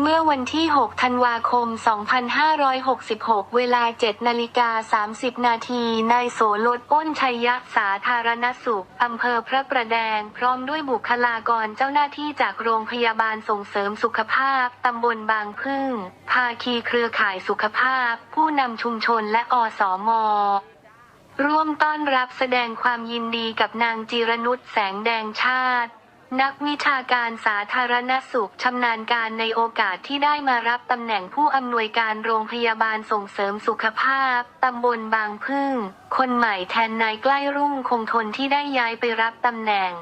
เมื่อวันที่ 6 ธันวาคม 2566 เวลา 7 นาฬิกา 30 นาที นายโสลดอ้นชัยยะสาธารณสุข อำเภอพระประแดง พร้อมด้วยบุคลากรเจ้าหน้าที่จากโรงพยาบาลส่งเสริมสุขภาพ ตำบลบางพึ่ง ภาคีเครือข่ายสุขภาพ ผู้นำชุมชนและอสมร่วมต้อนรับแสดงความยินดีกับนางจิรนุชแสงแดงชาติ นักวิชาการสาธารณสุขชำนาญการในโอกาสที่ได้มารับตำแหน่งผู้อำนวยการโรงพยาบาลส่งเสริมสุขภาพตำบลบางพึ่ง คนใหม่แทนนายใกล้รุ่งคงทนที่ได้ย้ายไปรับตำแหน่ง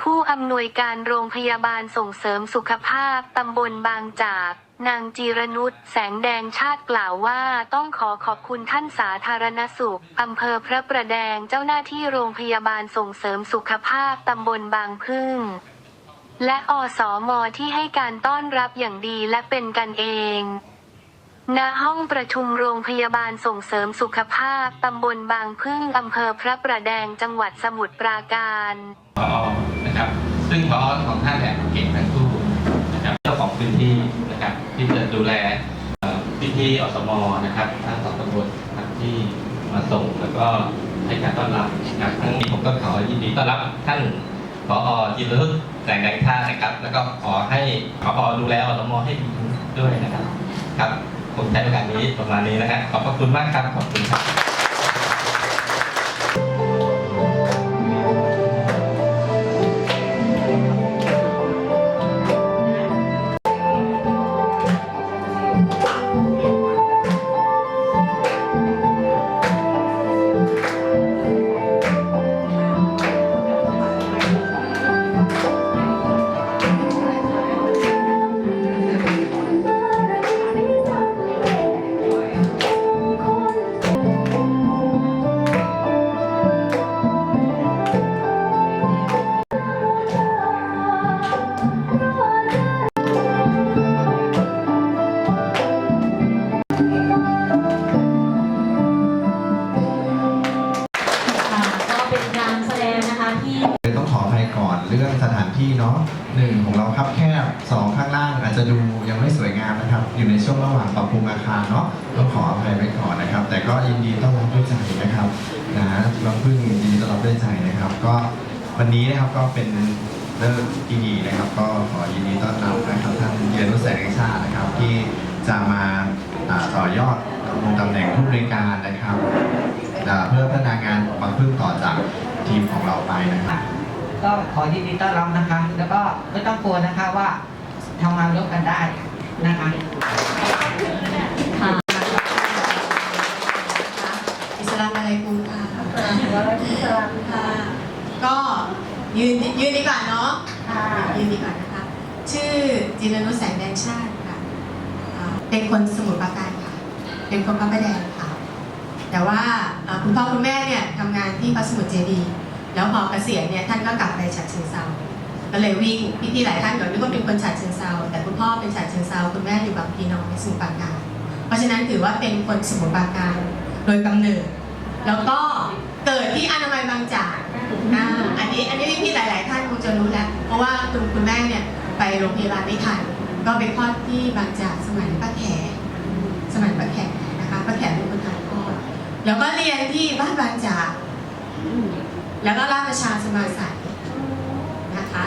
ผู้อำนวยการโรงพยาบาลส่งเสริมสุขภาพตำบลบางจาก นางจีรนุชแสงแดงชาติกล่าวว่าต้องขอขอบคุณท่านสาธารณสุขอำเภอพระประแดงเจ้าหน้าที่โรงพยาบาลส่งเสริมสุขภาพตำบลบางพึ่ง และอสมที่ให้การต้อนรับอย่างดีและเป็นกันเอง ณ ห้องประชุมโรงพยาบาลส่งเสริมสุขภาพตำบลบางพึ่งอำเภอพระประแดงจังหวัดสมุทรปราการพอนะครับซึ่งพอของท่านเนี่ยเก่งทั้งคู่นะครับเจ้าของพื้นที่นะ ที่จะดูแลพี่พี่ๆอสมนะครับทั้งสองตำบลนะครับที่มาส่งแล้วก็ให้การต้อนรับนะครับทั้งนี้ผมก็ขอยินดีต้อนรับท่านผอจิรนุชแสงแดงท่านะครับ แล้วก็ขอให้ผอดูแลอสมให้ดีด้วยนะครับ ครับ ผมใช้โอกาสนี้ประมาณนี้นะฮะขอบพระคุณมากครับ ขอบคุณครับ ที่เนาะหนึ่งของเราครับแคบสองข้างล่างอาจจะดูยังไม่สวยงามนะครับ อยู่ในช่วงระหว่างปรับปรุงอาคารเนาะต้องขออภัยไว้ก่อนนะครับ แต่ก็ยินดีต้อนรับด้วยใจนะครับนะเราเพิ่งยินดีต้อนรับด้วยใจนะครับ ก็วันนี้นะครับก็เป็นเรื่องที่ดีนะครับ ก็ขอยินดีต้อนรับนะครับท่านเยนุแสงแห่งชาตินะครับ ที่จะมาต่อยอดดำรงตำแหน่งผู้บริการนะครับเพื่อพัฒนางานบางพึ่งต่อจากทีมของเราไปนะครับ ก็ขอยินดีต้อนรับนะคะ แล้วก็ไม่ต้องกลัวนะคะว่าทำงานร่วมกันได้นะคะอิสลามอะไรกูค่ะอิสลามค่ะ ก็ยืนยืนดีกว่าเนาะยืนดีกว่านะคะ ชื่อจิรนุชแสงแดงชาติค่ะอ่าเป็นคนสมุทรปราการค่ะ เป็นคนพระประแดงค่ะ แต่ว่าอ่าคุณพ่อคุณแม่เนี่ยทำงานที่พระสมุทรเจดีย์ แล้วพอเกษียณเนี่ยท่านก็กลับไปฉะเชิงเซาก็เลยวิ่งพี่ๆหลายท่านก็นึกว่าเป็นคนฉะเชิงเซาแต่คุณพ่อเป็นฉะเชิงเซาคุณแม่อยู่บางพีน้องในสมุทรปราการ เพราะฉะนั้นถือว่าเป็นคนสมุทรปราการโดยกำเนิด แล้วก็เกิดที่อนามัยบางจากอันนี้อันนี้พี่ๆหลาย ๆ ท่านคงจะรู้แล้ว เพราะว่าคุณคุณแม่เนี่ยไปโรงพยาบาลไม่ทันก็ไปคลอดที่บางจากสมัยป้าแขสมัยป้าแขนะคะป้าแขเป็นคนทำคลอดแล้วก็เรียนที่บ้านบางจาก แล้วก็ราชประชาสมาสัยนะคะ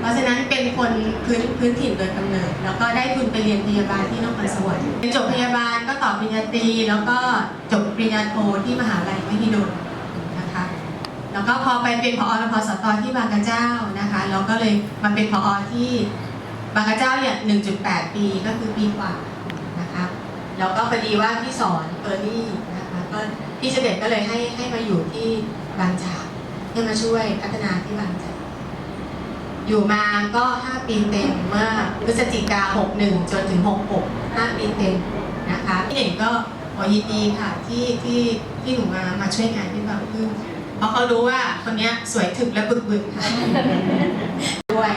เพราะฉะนั้นเป็นคนพื้นพื้นถิ่นโดยกำเนิด แล้วก็ได้ทุนไปเรียนพยาบาลที่นครสวรรค์จบพยาบาลก็ต่อปริญญาตรีแล้วก็จบปริญญาโทที่มหาลัยมหิดลนะคะ แล้วก็พอไปเป็นผอรพสตที่บางกระเจ้านะคะเราก็เลยมาเป็นผอที่บางกระเจ้าเนี่ย1.8 ปีก็คือปีกว่านะคะแล้วก็พอดีว่าพี่สอนเออร์ลี่นะคะก็พี่เฉด็จก็เลยให้ให้มาอยู่ที่บางจาก ให้มาช่วยพัฒนาที่บางจากอยู่มาก็ 5 ปีเต็มเมื่อพฤศจิกา 61 จนถึง 66 5 ปีเต็มนะคะพี่เด่นก็ขอยินดีค่ะที่ที่ที่หนูมามาช่วยงานที่บางพึ่งเพราะเขารู้ว่าคนนี้สวยถึกและบึกบึกค่ะด้วย